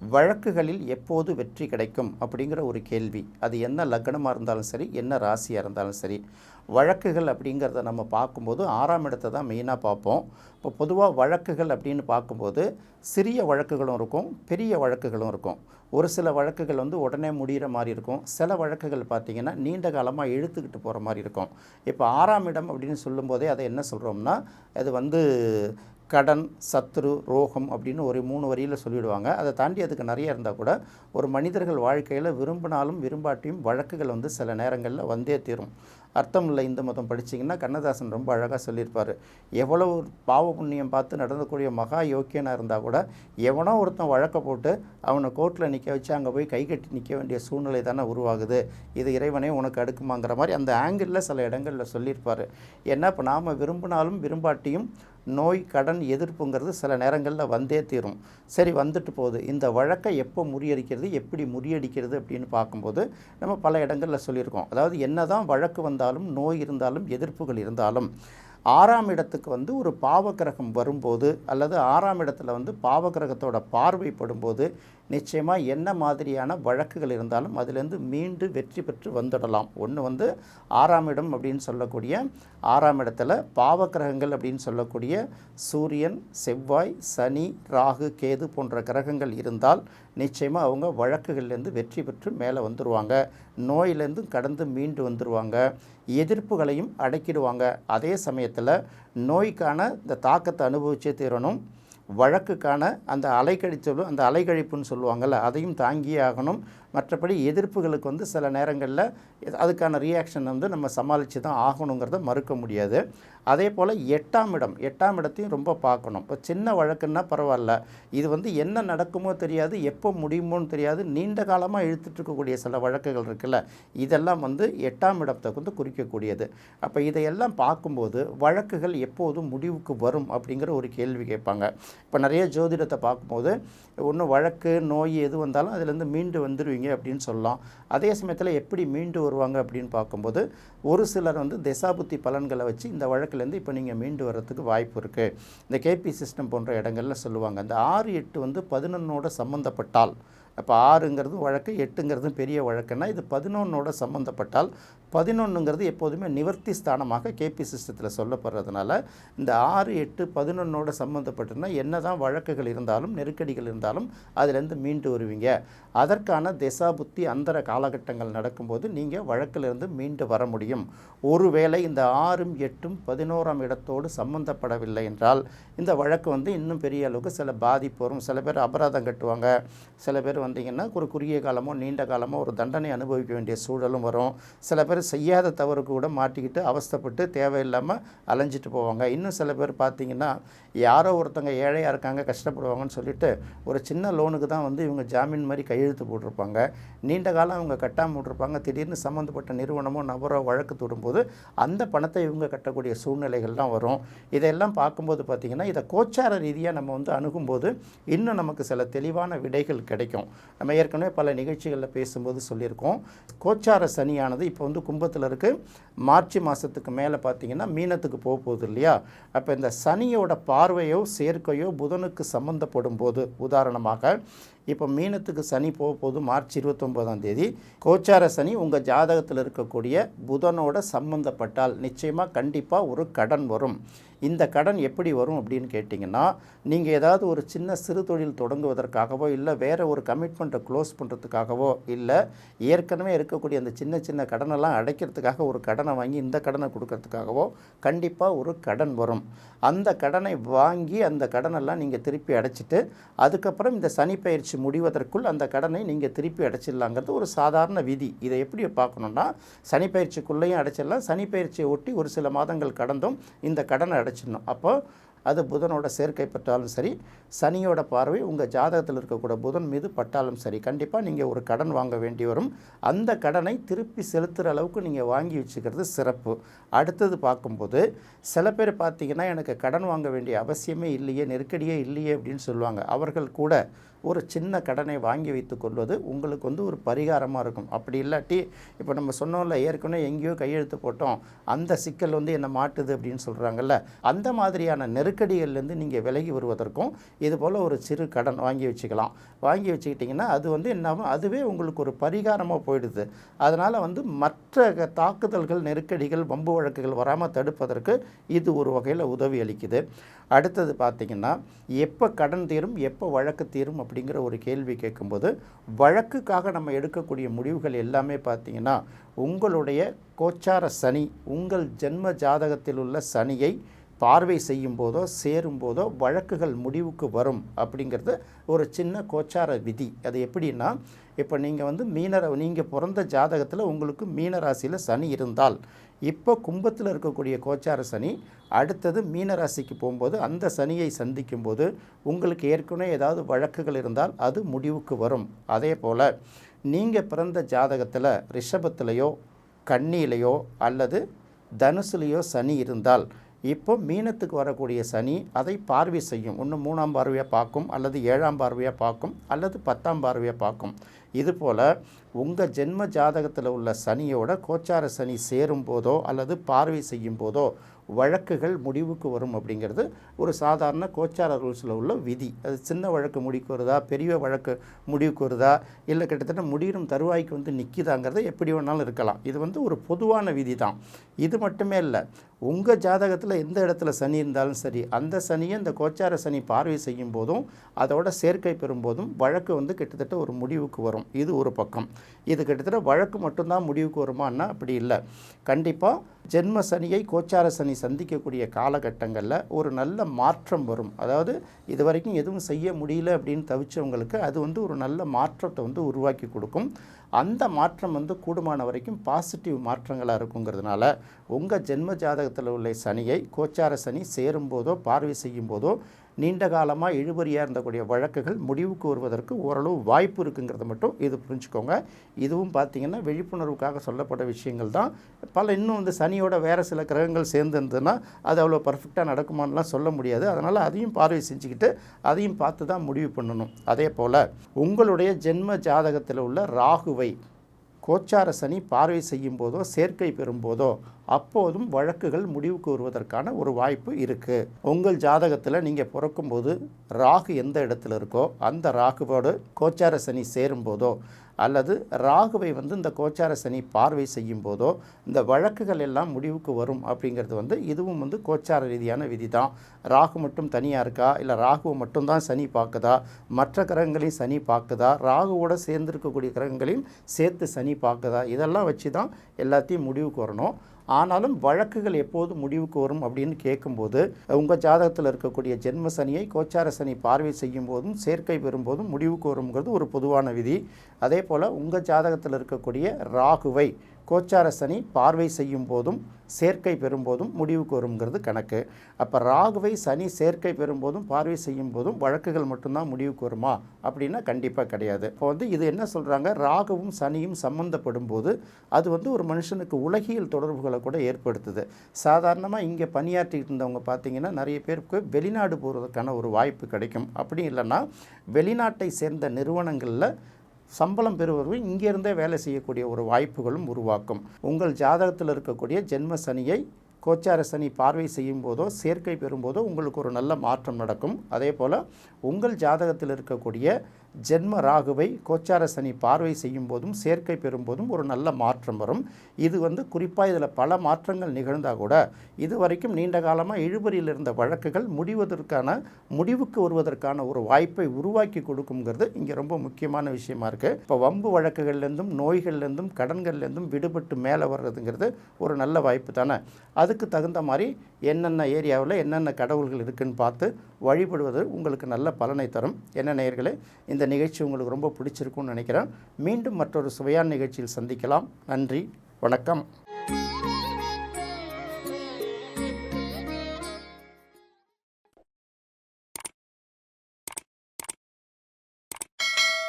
வழக்குகளில் எப்போது வெற்றி கிடைக்கும் அப்படிங்கிற ஒரு கேள்வி. அது என்ன லக்னமாக இருந்தாலும் சரி என்ன ராசியாக இருந்தாலும் சரி. வழக்குகள் அப்படிங்கிறத நம்ம பார்க்கும்போது ஆறாம் இடத்தை தான் மெயினாக பார்ப்போம். இப்போ பொதுவாக வழக்குகள் அப்படின்னு பார்க்கும்போது சிறிய வழக்குகளும் இருக்கும் பெரிய வழக்குகளும் இருக்கும். ஒரு சில வழக்குகள் வந்து உடனே முடிகிற மாதிரி இருக்கும். சில வழக்குகள் பார்த்திங்கன்னா நீண்ட காலமாக இழுத்துக்கிட்டு போகிற மாதிரி இருக்கும். இப்போ ஆறாம் இடம் அப்படின்னு சொல்லும்போதே அதை என்ன சொல்கிறோம்னா அது வந்து கடன் சத்ரு ரோகம் அப்படின்னு ஒரு மூணு வரியில் சொல்லிவிடுவாங்க அதை தாண்டி அதுக்கு நிறைய இருந்தால் கூட ஒரு மனிதர்கள் வாழ்க்கையில் விரும்பினாலும் விரும்பாட்டியும் வழக்குகள் வந்து சில நேரங்களில் வந்தே தீரும். அர்த்தம் இல்லை இந்து மதம் படிச்சிங்கன்னா கண்ணதாசன் ரொம்ப அழகாக சொல்லியிருப்பார். எவ்வளோ ஒரு பாவ புண்ணியம் பார்த்து நடந்தக்கூடிய மகா யோக்கியனாக இருந்தால் கூட எவனோ ஒருத்தன் வழக்க போட்டு அவனை கோர்ட்டில் நிற்க வச்சு அங்கே போய் கை கட்டி நிற்க வேண்டிய சூழ்நிலை தானே உருவாகுது. இது இறைவனே உனக்கு அடுக்குமாங்கிற மாதிரி அந்த ஆங்கிளில் சில இடங்களில் சொல்லியிருப்பார். ஏன்னா இப்போ நாம் விரும்பினாலும் விரும்பாட்டியும் நோய் கடன் எதிர்ப்புங்கிறது சில நேரங்களில் வந்தே தீரும். சரி வந்துட்டு போகுது. இந்த வழக்கை எப்போ முறியடிக்கிறது எப்படி முறியடிக்கிறது அப்படின்னு பார்க்கும்போது நம்ம பல இடங்களில் சொல்லியிருக்கோம். அதாவது என்ன தான் வழக்கு வந்தாலும் நோய் இருந்தாலும் எதிர்ப்புகள் இருந்தாலும் ஆறாம் இடத்துக்கு வந்து ஒரு பாவகிரகம் வரும்போது அல்லது ஆறாம் இடத்துல வந்து பாவகிரகத்தோட பார்வைப்படும்போது நிச்சயமாக என்ன மாதிரியான வழக்குகள் இருந்தாலும் அதிலேருந்து மீண்டு வெற்றி பெற்று வந்துடலாம். ஒன்று வந்து ஆறாம் இடம் அப்படின்னு சொல்லக்கூடிய ஆறாம் இடத்துல பாவக்கிரகங்கள் அப்படின்னு சொல்லக்கூடிய சூரியன் செவ்வாய் சனி ராகு கேது போன்ற கிரகங்கள் இருந்தால் நிச்சயமாக அவங்க வழக்குகள்லேருந்து வெற்றி பெற்று மேலே வந்துடுவாங்க நோயிலேருந்து கடந்து மீண்டு வந்துடுவாங்க எதிர்ப்புகளையும் அடக்கிடுவாங்க. அதே சமயத்தில் நோய்க்கான இந்த தாக்கத்தை அனுபவிச்சே தீரணும். வழக்குக்கான அந்த அலைக்கழிச்சொல்லு அந்த அலைக்கழிப்புன்னு சொல்லுவாங்கள்ல அதையும் தாங்கியே ஆகணும். மற்றபடி எதிர்ப்புகளுக்கு வந்து சில நேரங்களில் அதுக்கான ரியாக்ஷன் வந்து நம்ம சமாளித்து தான் ஆகணுங்கிறத மறுக்க முடியாது. அதே போல் எட்டாம் இடம் எட்டாம் இடத்தையும் ரொம்ப பார்க்கணும். இப்போ சின்ன வழக்குன்னா பரவாயில்ல. இது வந்து என்ன நடக்குமோ தெரியாது எப்போ முடியுமோன்னு தெரியாது. நீண்ட காலமாக இழுத்துட்டு இருக்கக்கூடிய சில வழக்குகள் இருக்குல்ல இதெல்லாம் வந்து எட்டாம் இடத்தை வந்து குறிக்கக்கூடியது. அப்போ இதையெல்லாம் பார்க்கும்போது வழக்குகள் எப்போதும் முடிவுக்கு வரும் அப்படிங்கிற ஒரு கேள்வி கேட்பாங்க. இப்போ நிறைய ஜோதிடத்தை பார்க்கும்போது ஒன்று வழக்கு நோய் எது வந்தாலும் அதுலேருந்து மீண்டு வந்துடுவீங்க அப்படின்னு சொல்லலாம். அதே சமயத்தில் எப்படி மீண்டு வருவாங்க அப்படின்னு பார்க்கும்போது ஒரு சிலர் வந்து திசாபுத்தி பலன்களை வச்சு இந்த வழக்குலேருந்து இப்போ நீங்கள் மீண்டு வர்றதுக்கு வாய்ப்பு இருக்குது இந்த கேபி சிஸ்டம் போன்ற இடங்களில் சொல்லுவாங்க. இந்த ஆறு எட்டு வந்து பதினொன்னோட சம்மந்தப்பட்டால் அப்போ ஆறுங்கிறது வழக்கு எட்டுங்கிறது பெரிய வழக்குன்னா இது பதினொன்னோட சம்மந்தப்பட்டால் பதினொன்றுங்கிறது எப்போதுமே நிவர்த்தி ஸ்தானமாக கேபி சிஸ்டத்தில் சொல்லப்படுறதுனால இந்த ஆறு எட்டு பதினொன்னோட சம்மந்தப்பட்டுனா என்ன தான் வழக்குகள் இருந்தாலும் நெருக்கடிகள் இருந்தாலும் அதிலேருந்து மீண்டு வருவீங்க. அதற்கான திசா புத்தி அந்தர காலகட்டங்கள் நடக்கும்போது நீங்கள் வழக்கிலிருந்து மீண்டு வர முடியும். ஒருவேளை இந்த ஆறும் எட்டும் பதினோராம் இடத்தோடு சம்மந்தப்படவில்லை என்றால் இந்த வழக்கு வந்து இன்னும் பெரிய அளவுக்கு சில பாதிப்பு வரும். சில பேர் அபராதம் கட்டுவாங்க. சில பேர் வந்தீங்கன்னா ஒரு குறுகிய காலமோ நீண்ட காலமோ ஒரு தண்டனை அனுபவிக்க வேண்டிய சூழலும் வரும். சில பேர் செய்யாத தவறுக்கு கூட மாட்டிக்கிட்டு அவஸ்தைப்பட்டு தேவையில்லாமல் அலைஞ்சிட்டு போவாங்க. இன்னும் சில பேர் பார்த்தீங்கன்னா யாரோ ஒருத்தங்க ஏழையாக இருக்காங்க கஷ்டப்படுவாங்கன்னு சொல்லிட்டு ஒரு சின்ன லோனுக்கு தான் வந்து இவங்க ஜாமீன் மாதிரி கையெழுத்து போட்டிருப்பாங்க. நீண்ட காலம் அவங்க கட்டாமல் விட்ருப்பாங்க திடீர்னு சம்மந்தப்பட்ட நிறுவனமோ நபரோ வழக்கு தொடும்போது அந்த பணத்தை இவங்க கட்டக்கூடிய சூழ்நிலைகள்லாம் வரும். இதையெல்லாம் பார்க்கும்போது பார்த்திங்கன்னா இதை கோச்சார ரீதியாக நம்ம வந்து அணுகும்போது இன்னும் நமக்கு சில தெளிவான விடைகள் கிடைக்கும். நம்ம ஏற்கனவே பல நிகழ்ச்சிகளில் பேசும்போது சொல்லியிருக்கோம். கோச்சார சனியானது இப்போ வந்து கும்பத்தில் இருக்குது மார்ச் மாதத்துக்கு மேலே பார்த்தீங்கன்னா மீனத்துக்கு போக போகுது இல்லையா? அப்போ இந்த சனியோட பார்வையோ சேர்க்கையோ புதனுக்கு சம்மந்தப்படும் போது உதாரணமாக இப்போ மீனத்துக்கு சனி போக போகுது மார்ச் இருபத்தொம்போதாம் தேதி. கோச்சார சனி உங்கள் ஜாதகத்தில் இருக்கக்கூடிய புதனோட சம்பந்தப்பட்டால் நிச்சயமாக கண்டிப்பாக ஒரு கடன் வரும். இந்த கடன் எப்படி வரும் அப்படின்னு கேட்டிங்கன்னா நீங்கள் ஏதாவது ஒரு சின்ன சிறு தொழில் தொடங்குவதற்காகவோ இல்லை வேறு ஒரு கமிட்மெண்ட்டை க்ளோஸ் பண்ணுறதுக்காகவோ இல்லை ஏற்கனவே இருக்கக்கூடிய அந்த சின்ன சின்ன கடனெல்லாம் அடைக்கிறதுக்காக ஒரு கடனை வாங்கி இந்த கடனை கொடுக்கறதுக்காகவோ கண்டிப்பாக ஒரு கடன் வரும். அந்த கடனை வாங்கி அந்த கடனெல்லாம் நீங்கள் திருப்பி அடைச்சிட்டு அதுக்கப்புறம் இந்த சனி பயிற்சி முடிவதற்குள் அந்த கடனை நீங்கள் திருப்பி அடைச்சிடலாங்கிறது ஒரு சாதாரண விதி. இதை எப்படி பார்க்கணுன்னா சனி பயிற்சிக்குள்ளேயும் அடைச்சிடலாம். சனி பயிற்சியை ஒட்டி ஒரு சில மாதங்கள் கடந்தும் இந்த கடனை அடைச்சிடணும். அப்போ அது புதனோட சேர்க்கை பெற்றாலும் சரி சனியோட பார்வை உங்கள் ஜாதகத்தில் இருக்கக்கூடிய புதன் மீது பட்டாலும் சரி கண்டிப்பாக நீங்கள் ஒரு கடன் வாங்க வேண்டி வரும். அந்த கடனை திருப்பி செலுத்துகிற அளவுக்கு நீங்கள் வாங்கி வச்சுக்கிறது சிறப்பு. அடுத்தது பார்க்கும்போது சில பேர் பார்த்தீங்கன்னா எனக்கு கடன் வாங்க வேண்டிய அவசியமே இல்லையே நெருக்கடியே இல்லையே அப்படின்னு சொல்லுவாங்க. அவர்கள் கூட ஒரு சின்ன கடனை வாங்கி வைத்து கொள்வது உங்களுக்கு வந்து ஒரு பரிகாரமாக இருக்கும். அப்படி இல்லாட்டி இப்போ நம்ம சொன்னோம்ல ஏற்கனவே எங்கேயோ கையெழுத்து போட்டோம் அந்த சிக்கல் வந்து என்னை மாட்டுது அப்படின்னு சொல்கிறாங்கல்ல அந்த மாதிரியான நெருக்கடிகள்லேருந்து நீங்கள் விலகி வருவதற்கும் இது போல் ஒரு சிறு கடன் வாங்கி வச்சுக்கலாம். வாங்கி வச்சுக்கிட்டிங்கன்னா அது வந்து என்னாகும் அதுவே உங்களுக்கு ஒரு பரிகாரமாக போயிடுது. அதனால் வந்து மற்ற தாக்குதல்கள் நெருக்கடிகள் வம்பு வழக்குகள் வராமல் தடுப்பதற்கு இது ஒரு வகையில் உதவி அளிக்குது. அடுத்தது பார்த்திங்கன்னா எப்போ கடன் தீரும் எப்போ வழக்கு தீரும் அப்படிங்கிற ஒரு கேள்வி கேட்கும்போது வழக்குக்காக நம்ம எடுக்கக்கூடிய முடிவுகள் எல்லாமே பார்த்திங்கன்னா உங்களுடைய கோச்சார சனி உங்கள் ஜென்ம ஜாதகத்தில் உள்ள சனியை பார்வை செய்யும் போதோ சேரும் போதோ வழக்குகள் முடிவுக்கு வரும் அப்படிங்கிறது ஒரு சின்ன கோச்சார விதி. அது எப்படின்னா இப்போ நீங்கள் வந்து மீனர நீங்கள் பிறந்த ஜாதகத்தில் உங்களுக்கு மீனராசியில் சனி இருந்தால் இப்போ கும்பத்தில் இருக்கக்கூடிய கோச்சார சனி அடுத்தது மீனராசிக்கு போகும்போது அந்த சனியை சந்திக்கும் போது உங்களுக்கு ஏற்கனவே ஏதாவது வழக்குகள் இருந்தால் அது முடிவுக்கு வரும். அதே போல் நீங்கள் பிறந்த ஜாதகத்தில் ரிஷபத்திலேயோ கண்ணியிலையோ அல்லது தனுசுலேயோ சனி இருந்தால் இப்போ மீனத்துக்கு வரக்கூடிய சனி அதை பார்வை செய்யும். ஒன்று மூணாம் பார்வையாக பார்க்கும் அல்லது ஏழாம் பார்வையாக பார்க்கும் அல்லது பத்தாம் பார்வையாக பார்க்கும். இதுபோல் உங்கள் ஜென்ம ஜாதகத்தில் உள்ள சனியோட கோச்சார சனி சேரும் போதோ அல்லது பார்வை செய்யும் போதோ வழக்குகள் முடிவுக்கு வரும் அப்படிங்கிறது ஒரு சாதாரண கோச்சார ரூல்ஸில் உள்ள விதி. அது சின்ன வழக்கு முடிவுக்கு வருதா பெரிய வழக்கு முடிவுக்கு வருதா இல்லை கிட்டத்தட்ட முடியும் தருவாய்க்கு வந்து நிற்கிதாங்கிறத எப்படி வேணாலும் இருக்கலாம். இது வந்து ஒரு பொதுவான விதி தான் இது மட்டுமே இல்லை உங்கள் ஜாதகத்தில் எந்த இடத்துல சனி இருந்தாலும் சரி அந்த சனியை இந்த கோச்சார சனி பார்வை செய்யும் போதும் அதோட சேர்க்கை பெறும்போதும் வழக்கு வந்து கிட்டத்தட்ட ஒரு முடிவுக்கு வரும். இது ஒரு பக்கம். இது கிட்டத்தட்ட வழக்கு மட்டும்தான் முடிவுக்கு வருமானா? அப்படி இல்லை. கண்டிப்பாக ஜென்ம சனியை கோச்சார சனி சந்திக்கக்கூடிய காலகட்டங்களில் ஒரு நல்ல மாற்றம் வரும். அதாவது இது வரைக்கும் எதுவும் செய்ய முடியல அப்படின்னு தவிச்சவங்களுக்கு அது வந்து ஒரு நல்ல மாற்றத்தை வந்து உருவாக்கி கொடுக்கும். அந்த மாற்றம் வந்து கூடுமான வரைக்கும் பாசிட்டிவ் மாற்றங்களாக இருக்குங்கிறதுனால உங்கள் ஜென்ம ஜாதகத்தில் உள்ள சனியை கோச்சார சனி சேரும்போதோ பார்வை செய்யும் போதோ நீண்ட காலமாக இழுபறியாக இருந்தக்கூடிய வழக்குகள் முடிவுக்கு வருவதற்கு ஓரளவு வாய்ப்பு இருக்குங்கிறத மட்டும் இது புரிஞ்சுக்கோங்க. இதுவும் பார்த்தீங்கன்னா விழிப்புணர்வுக்காக சொல்லப்பட்ட விஷயங்கள் தான். பல இன்னும் வந்து சனியோட வேறு சில கிரகங்கள் சேர்ந்து இருந்ததுன்னா அது அவ்வளோ பர்ஃபெக்டாக நடக்குமான்லாம் சொல்ல முடியாது. அதனால் அதையும் பார்வை செஞ்சுக்கிட்டு அதையும் பார்த்து தான் முடிவு பண்ணணும். அதே போல் உங்களுடைய ஜென்ம ஜாதகத்தில் உள்ள ராகுவை கோச்சார சனி பார்வை செய்யும் போதோ சேர்க்கை பெறும்போதோ அப்போதும் வழக்குகள் முடிவுக்கு வருவதற்கான ஒரு வாய்ப்பு இருக்குது உங்கள் ஜாதகத்தில் நீங்கள் பிறக்கும்போது ராகு எந்த இடத்துல இருக்கோ அந்த ராகுவோடு கோச்சார சனி சேரும்போதோ அல்லது ராகுவை வந்து இந்த கோச்சார சனி பார்வை செய்யும் போதோ இந்த வழக்குகள் எல்லாம் முடிவுக்கு வரும் அப்படிங்கிறது வந்து இதுவும் வந்து கோச்சார ரீதியான விதி தான் ராகு மட்டும் தனியாக இருக்கா? இல்லை ராகுவை மட்டும்தான் சனி பார்க்குதா? மற்ற கிரகங்களையும் சனி பார்க்குதா? ராகுவோட சேர்ந்திருக்கக்கூடிய கிரகங்களையும் சேர்த்து சனி பார்க்குதா? இதெல்லாம் வச்சு தான் எல்லாத்தையும் முடிவுக்கு வரணும். ஆனாலும் வழக்குகள் எப்போது முடிவுக்கு வரும் அப்படின்னு கேட்கும்போது உங்கள் ஜாதகத்தில் இருக்கக்கூடிய ஜென்ம சனியை கோச்சார சனி பார்வை செய்யும் போதும் சேர்க்கை பெறும்போதும் முடிவுக்கு வருங்கிறது ஒரு பொதுவான விதி. அதே போல் உங்கள் ஜாதகத்தில் இருக்கக்கூடிய ராகுவை கோச்சார சனி பார்வை செய்யும் போதும் சேர்க்கை பெறும்போதும் முடிவுக்கு வருங்கிறது கணக்கு. அப்போ ராகுவை சனி சேர்க்கை பெறும்போதும் பார்வை செய்யும் போதும் வழக்குகள் மட்டும்தான் முடிவுக்கு வருமா? அப்படின்னா கண்டிப்பாக கிடையாது. இப்போ வந்து இது என்ன சொல்கிறாங்க ராகுவும் சனியும் சம்மந்தப்படும் போது அது வந்து ஒரு மனுஷனுக்கு உலகியல் தொடர்புகளை கூட ஏற்படுத்துது. சாதாரணமாக இங்கே பணியாற்றிட்டு இருந்தவங்க பார்த்தீங்கன்னா நிறைய பேருக்கு வெளிநாடு போகிறதுக்கான ஒரு வாய்ப்பு கிடைக்கும். அப்படி இல்லைன்னா வெளிநாட்டை சேர்ந்த நிறுவனங்களில் சம்பளம் பெறுபவர்கள் இங்கேருந்தே வேலை செய்யக்கூடிய ஒரு வாய்ப்புகளும் உருவாக்கும். உங்கள் ஜாதகத்தில் இருக்கக்கூடிய ஜென்ம சனியை கோச்சார சனி பார்வை செய்யும் போதோ சேர்க்கை பெறும்போதோ உங்களுக்கு ஒரு நல்ல மாற்றம் நடக்கும். அதே போல் உங்கள் ஜாதகத்தில் இருக்கக்கூடிய ஜென்ம ராகுவை கோச்சார சனி பார்வை செய்யும் போதும் சேர்க்கை பெறும்போதும் ஒரு நல்ல மாற்றம் வரும். இது வந்து குறிப்பாக இதில் பல மாற்றங்கள் நிகழ்ந்தால் கூட இது வரைக்கும் நீண்ட காலமாக இழுபறியில் இருந்த வழக்குகள் முடிவதற்கான முடிவுக்கு வருவதற்கான ஒரு வாய்ப்பை உருவாக்கி கொடுக்குங்கிறது இங்கே ரொம்ப முக்கியமான விஷயமா இருக்குது இப்போ வம்பு வழக்குகள்லேருந்தும் நோய்கள்லேருந்தும் கடன்கள்லேருந்தும் விடுபட்டு மேலே வர்றதுங்கிறது ஒரு நல்ல வாய்ப்பு தானே. அதுக்கு தகுந்த மாதிரி என்னென்ன ஏரியாவில் என்னென்ன கடவுள்கள் இருக்குதுன்னு பார்த்து வழிபடுவது உங்களுக்கு நல்ல பலனை தரும். என்ன நேயர்களே இந்த நிகழ்ச்சி உங்களுக்கு ரொம்ப பிடிச்சிருக்கும்னு நினைக்கிறேன். மீண்டும் மற்றொரு சுவையான நிகழ்ச்சியில் சந்திக்கலாம். நன்றி வணக்கம்.